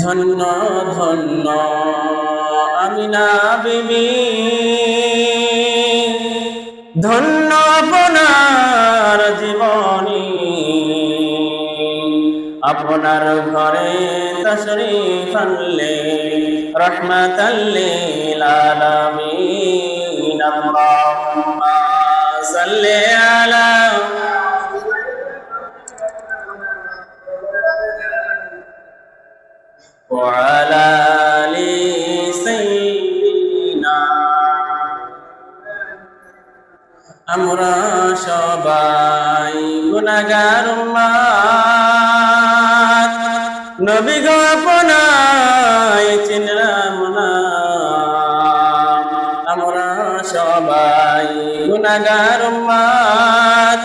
ধন্য ধন্য, আমিনা বিবি। ধন্য আপনার জীবনী। আপনার ঘরে তশরিফ আনলে রহমাতাল্লিল আলামিন আল্লাহুম্মা সাল্লি আলা وعلى آل سيدنا আমরা সবাই গুনাগার উম্মাত নবী গো আপনায় চিনলাম না আমরা সবাই গুনাগার উম্মাত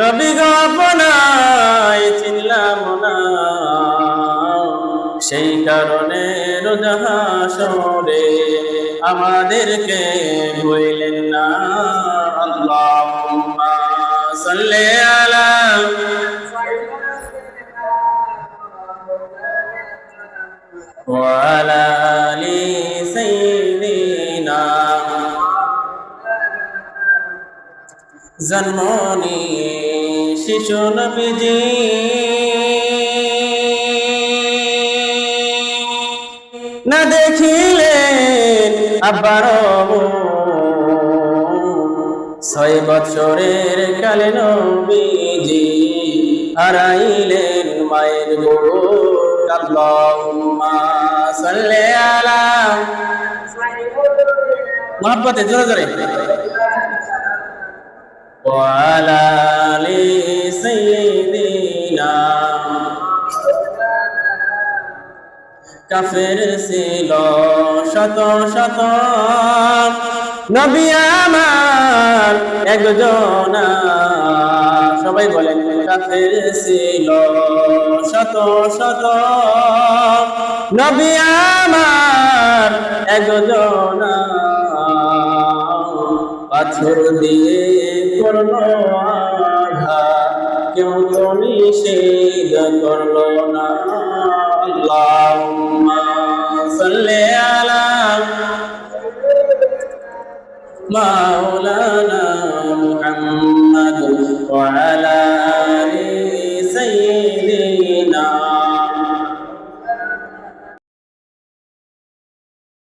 নবী গো আপনায় চিনলাম না সেই কারণে রোজাহাসরে আমাদেরকে বইলেন না আল্লাহুম্মা সাল্লি আলা وعلى آل سيدنا জন্মনি শিশু নবীজি না দেখিলে আবার ছয় বছরের কালে নবীজি হারাইলেন মায়ের গো আল্লাহুম্মা জোরে জোরে। পালা আলি সাইয়্যিদিনা কাফের ছিল শত শত। নবী আমার একজন সবাই বলেন কাফের ছিল শত শত। নবী আমার একজন পাথর দিয়ে করল আঘাত। কেউ তো নিষেধ করল না। আল্লাহুম্মা সাল্লি আলা মাওলানা মুহাম্মদ ওয়া